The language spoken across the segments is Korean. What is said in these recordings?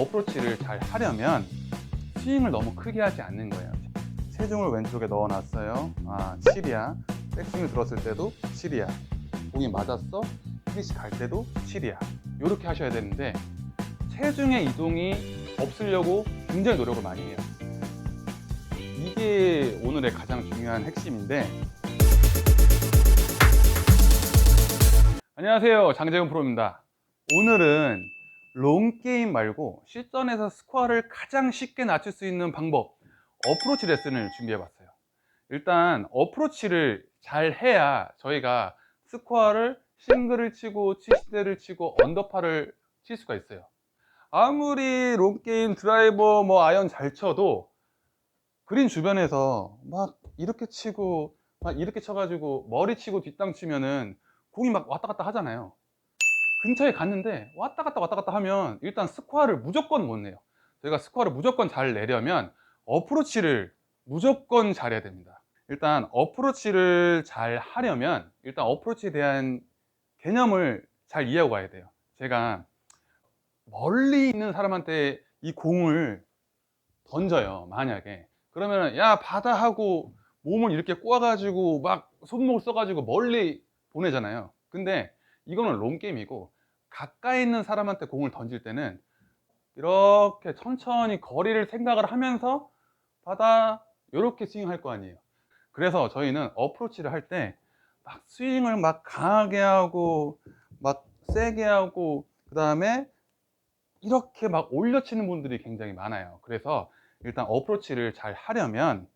어프로치를 잘 하려면 스윙을 너무 크게 하지 않는 거예요. 체중을 왼쪽에 넣어놨어요. 아, 7이야. 백스윙을 들었을 때도 7이야. 공이 맞았어. 피니시 갈 때도 7이야. 이렇게 하셔야 되는데 체중의 이동이 없으려고 굉장히 노력을 많이 해요. 이게 오늘의 가장 중요한 핵심인데 안녕하세요. 장재훈 프로입니다. 오늘은 롱게임 말고 실전에서 스코어를 가장 쉽게 낮출 수 있는 방법 어프로치 레슨을 준비해 봤어요. 일단 어프로치를 잘 해야 저희가 스코어를 싱글을 치고 치시대를 치고 언더파를 칠 수가 있어요. 아무리 롱게임 드라이버 뭐 아이언 잘 쳐도 그린 주변에서 막 이렇게 치고 막 이렇게 쳐가지고 머리 치고 뒷땅 치면은 공이 막 왔다 갔다 하잖아요. 근처에 갔는데 왔다 갔다 왔다 갔다 하면 일단 스코어를 무조건 못 내요. 저희가 스코어를 무조건 잘 내려면 어프로치를 무조건 잘해야 됩니다. 일단 어프로치를 잘 하려면 일단 어프로치에 대한 개념을 잘 이해하고 가야 돼요. 제가 멀리 있는 사람한테 이 공을 던져요. 만약에 그러면 야 받아 하고 몸을 이렇게 꼬아가지고 막 손목을 써가지고 멀리 보내잖아요. 근데 이거는 롱게임이고 가까이 있는 사람한테 공을 던질 때는 이렇게 천천히 거리를 생각을 하면서 받아 이렇게 스윙할 거 아니에요. 그래서 저희는 어프로치를 할 때 막 스윙을 막 강하게 하고 막 세게 하고 그 다음에 이렇게 막 올려치는 분들이 굉장히 많아요. 그래서 일단 어프로치를 잘 하려면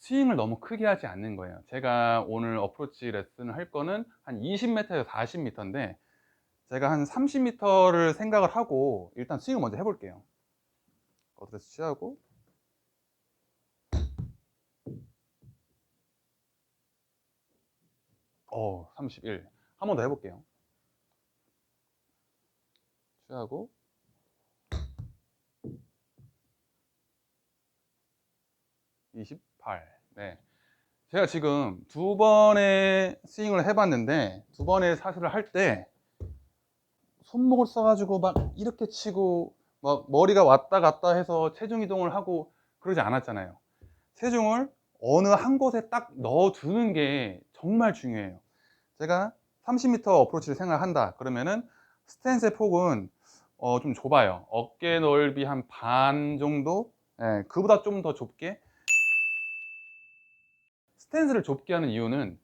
스윙을 너무 크게 하지 않는 거예요. 제가 오늘 어프로치 레슨을 할 거는 한 20m에서 40m인데 제가 한 30m를 생각을 하고 일단 스윙을 먼저 해볼게요. 어드레스 취하고 어, 31. 한 번 더 해볼게요. 취하고 (28) 네. 제가 지금 두 번의 스윙을 해봤는데 두 번의 사슬을 할때 손목을 써가지고 막 이렇게 치고 막 머리가 왔다 갔다 해서 체중 이동을 하고 그러지 않았잖아요. 체중을 어느 한 곳에 딱 넣어두는 게 정말 중요해요. 제가 30m 어프로치를 생각한다. 그러면은 스탠스의 폭은 어, 좀 좁아요. 어깨 넓이 한 반 정도? 예, 그보다 좀 더 좁게 스탠스를 좁게 하는 이유는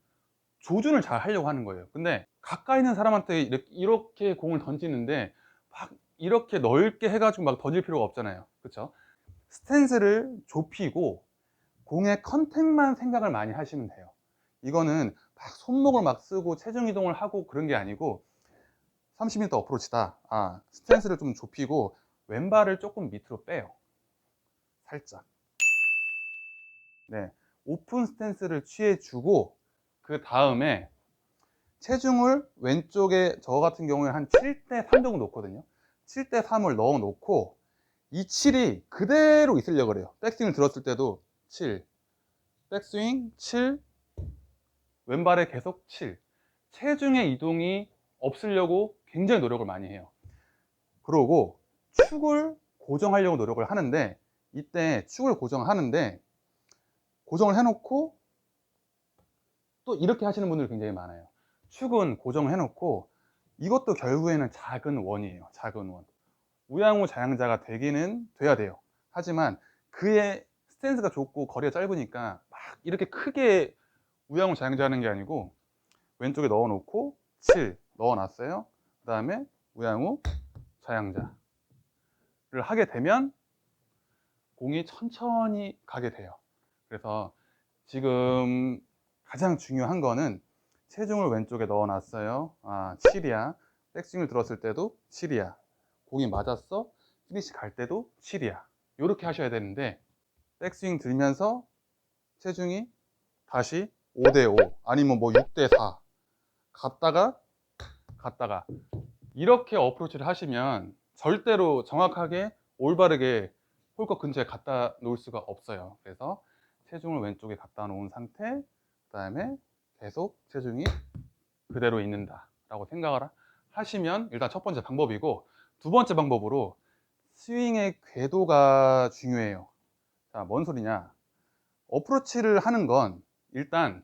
조준을 잘 하려고 하는 거예요. 근데 가까이 있는 사람한테 이렇게, 공을 던지는데 막 이렇게 넓게 해가지고 막 던질 필요가 없잖아요. 그렇죠 스탠스를 좁히고 공의 컨택만 생각을 많이 하시면 돼요. 이거는 막 손목을 막 쓰고 체중 이동을 하고 그런 게 아니고 30m 어프로치다. 아 스탠스를 좀 좁히고 왼발을 조금 밑으로 빼요. 살짝. 네 오픈 스탠스를 취해주고 그 다음에 체중을 왼쪽에 저 같은 경우에 한 7대 3 정도 놓거든요. 7대 3을 넣어 놓고 이 7이 그대로 있으려고 그래요. 백스윙을 들었을 때도 7 백스윙 7 왼발에 계속 7 체중의 이동이 없으려고 굉장히 노력을 많이 해요. 그러고 축을 고정하려고 노력을 하는데 이때 축을 고정하는데 고정을 해놓고 또 이렇게 하시는 분들이 굉장히 많아요. 축은 고정을 해놓고 이것도 결국에는 작은 원이에요. 작은 원. 우양우 자양자가 되기는 돼야 돼요. 하지만 그의 스탠스가 좁고 거리가 짧으니까 막 이렇게 크게 우양우 자양자 하는 게 아니고 왼쪽에 넣어 놓고 7 넣어 놨어요. 그 다음에 우양우 자양자를 하게 되면 공이 천천히 가게 돼요 그래서 지금 가장 중요한 거는 체중을 왼쪽에 넣어 놨어요. 아 7이야. 백스윙을 들었을 때도 7이야. 공이 맞았어? 피니시 갈 때도 7이야. 이렇게 하셔야 되는데 백스윙 들면서 체중이 다시 5대5 아니면 뭐 6대4 갔다가 갔다가 이렇게 어프로치를 하시면 절대로 정확하게 올바르게 홀컵 근처에 갖다 놓을 수가 없어요. 그래서 체중을 왼쪽에 갖다 놓은 상태 그 다음에 계속 체중이 그대로 있는다 라고 생각을 하시면 일단 첫 번째 방법이고 두 번째 방법으로 스윙의 궤도가 중요해요. 자, 뭔 소리냐? 어프로치를 하는 건 일단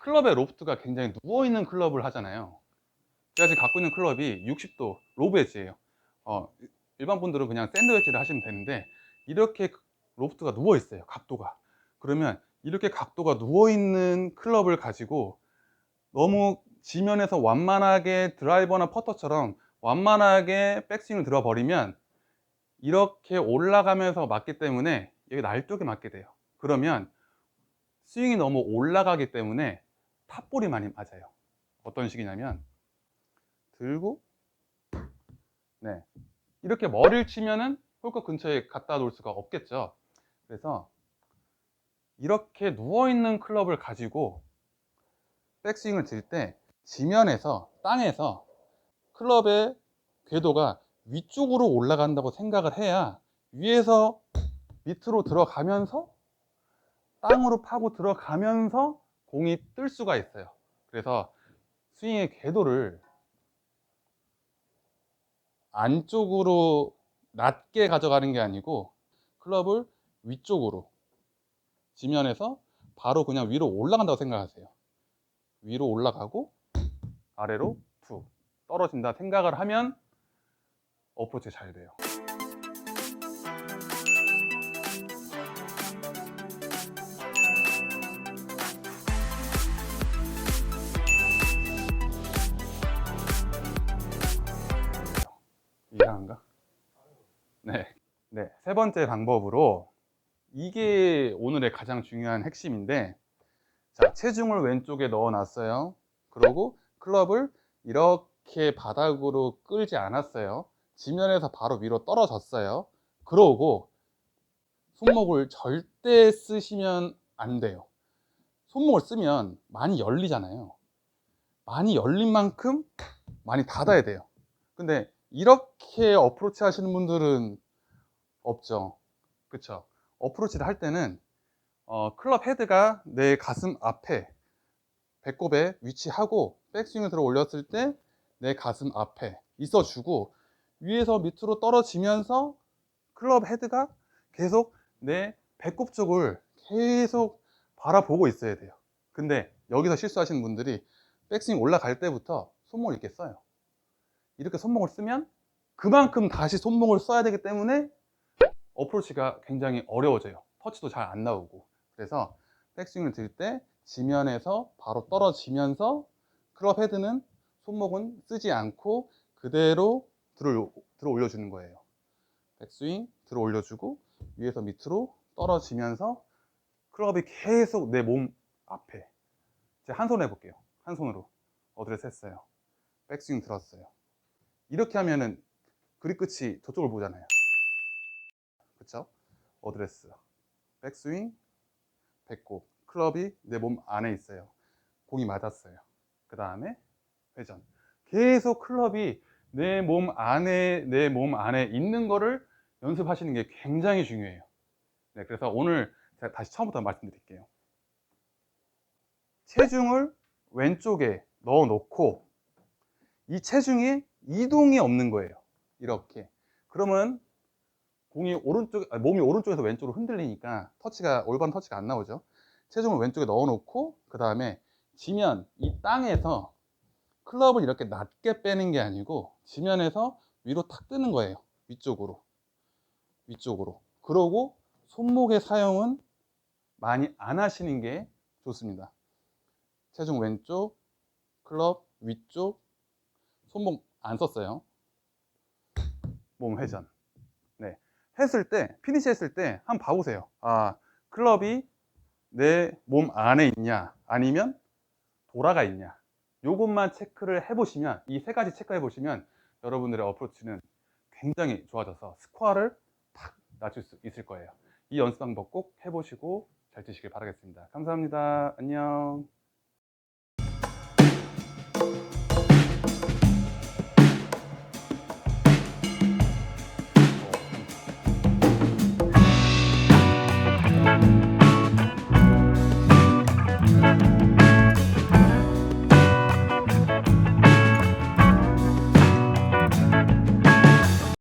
클럽의 로프트가 굉장히 누워 있는 클럽을 하잖아요. 제가 지금 갖고 있는 클럽이 60도 로브 엣지예요. 어, 일반 분들은 그냥 샌드 웨지를 하시면 되는데 이렇게 로프트가 누워 있어요. 각도가. 그러면 이렇게 각도가 누워 있는 클럽을 가지고 너무 지면에서 완만하게 드라이버나 퍼터처럼 완만하게 백스윙을 들어버리면 이렇게 올라가면서 맞기 때문에 여기 날쪽에 맞게 돼요. 그러면 스윙이 너무 올라가기 때문에 탑볼이 많이 맞아요. 어떤 식이냐면 들고 네 이렇게 머리를 치면은 홀컵 근처에 갖다 놓을 수가 없겠죠. 그래서 이렇게 누워 있는 클럽을 가지고 백스윙을 들때 지면에서 땅에서 클럽의 궤도가 위쪽으로 올라간다고 생각을 해야 위에서 밑으로 들어가면서 땅으로 파고 들어가면서 공이 뜰 수가 있어요. 그래서 스윙의 궤도를 안쪽으로 낮게 가져가는 게 아니고 클럽을 위쪽으로 지면에서 바로 그냥 위로 올라간다고 생각하세요. 위로 올라가고 아래로 툭 떨어진다 생각을 하면 어프로치 잘 돼요. 이해한가? 네. 네. 세 번째 방법으로 이게 오늘의 가장 중요한 핵심인데 자, 체중을 왼쪽에 넣어 놨어요. 그리고 클럽을 이렇게 바닥으로 끌지 않았어요. 지면에서 바로 위로 떨어졌어요. 그러고 손목을 절대 쓰시면 안 돼요. 손목을 쓰면 많이 열리잖아요. 많이 열린 만큼 많이 닫아야 돼요. 근데 이렇게 어프로치 하시는 분들은 없죠. 그쵸? 어프로치를 할 때는 어, 클럽 헤드가 내 가슴 앞에 배꼽에 위치하고 백스윙을 들어 올렸을 때 내 가슴 앞에 있어주고 위에서 밑으로 떨어지면서 클럽 헤드가 계속 내 배꼽 쪽을 계속 바라보고 있어야 돼요. 근데 여기서 실수하시는 분들이 백스윙 올라갈 때부터 손목을 이렇게 써요. 이렇게 손목을 쓰면 그만큼 다시 손목을 써야 되기 때문에 어프로치가 굉장히 어려워져요. 터치도 잘 안 나오고. 그래서 백스윙을 들 때 지면에서 바로 떨어지면서 클럽 헤드는 손목은 쓰지 않고 그대로 들어, 들어 올려주는 거예요. 백스윙 들어 올려주고 위에서 밑으로 떨어지면서 클럽이 계속 내 몸 앞에 제가 한손 해볼게요. 한 손으로 어드레스 했어요. 백스윙 들었어요. 이렇게 하면은 그립 끝이 저쪽을 보잖아요. 그쵸? 어드레스, 백스윙, 배꼽, 클럽이 내 몸 안에 있어요. 공이 맞았어요. 그 다음에 회전. 계속 클럽이 내 몸 안에, 내 몸 안에 있는 거를 연습하시는 게 굉장히 중요해요. 네, 그래서 오늘 제가 다시 처음부터 말씀드릴게요. 체중을 왼쪽에 넣어 놓고 이 체중에 이동이 없는 거예요. 이렇게. 그러면 공이 오른쪽, 아니, 몸이 오른쪽에서 왼쪽으로 흔들리니까 터치가, 올바른 터치가 안 나오죠. 체중을 왼쪽에 넣어 놓고, 그 다음에 지면, 이 땅에서 클럽을 이렇게 낮게 빼는 게 아니고, 지면에서 위로 탁 뜨는 거예요. 위쪽으로. 위쪽으로. 그러고 손목의 사용은 많이 안 하시는 게 좋습니다. 체중 왼쪽, 클럽 위쪽, 손목 안 썼어요. 몸 회전. 네. 했을 때, 피니시 했을 때, 한번 봐보세요. 아, 클럽이 내 몸 안에 있냐, 아니면 돌아가 있냐. 요것만 체크를 해보시면, 이 세 가지 체크해 보시면, 여러분들의 어프로치는 굉장히 좋아져서 스코어를 탁 낮출 수 있을 거예요. 이 연습 방법 꼭 해보시고 잘 치시길 바라겠습니다. 감사합니다. 안녕.